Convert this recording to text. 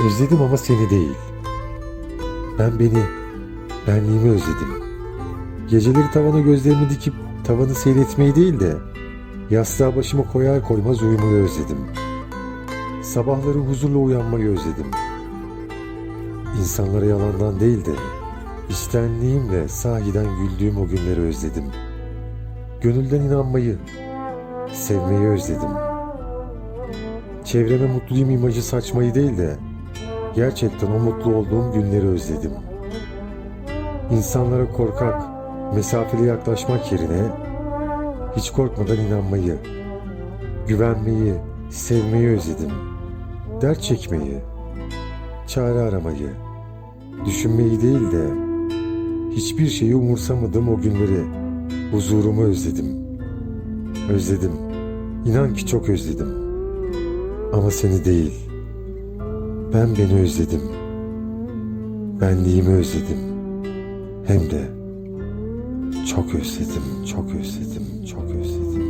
Özledim ama seni değil. Ben beni, benliğimi özledim. Geceleri tavana gözlerimi dikip tavanı seyretmeyi değil de yastığa başımı koyar koymaz uyumayı özledim. Sabahları huzurla uyanmayı özledim. İnsanlara yalandan değil de içtenliğimle sahiden güldüğüm o günleri özledim. Gönülden inanmayı, sevmeyi özledim. Çevreme mutluyum imajı saçmayı değil de gerçekten o mutlu olduğum günleri özledim. İnsanlara korkak, mesafeli yaklaşmak yerine hiç korkmadan inanmayı, güvenmeyi, sevmeyi özledim. Dert çekmeyi, çare aramayı, düşünmeyi değil de hiçbir şeyi umursamadığım o günleri, huzurumu özledim. Özledim. İnan ki çok özledim. Ama seni değil. Ben beni özledim. Benliğimi özledim. Hem de çok özledim, çok özledim, çok özledim.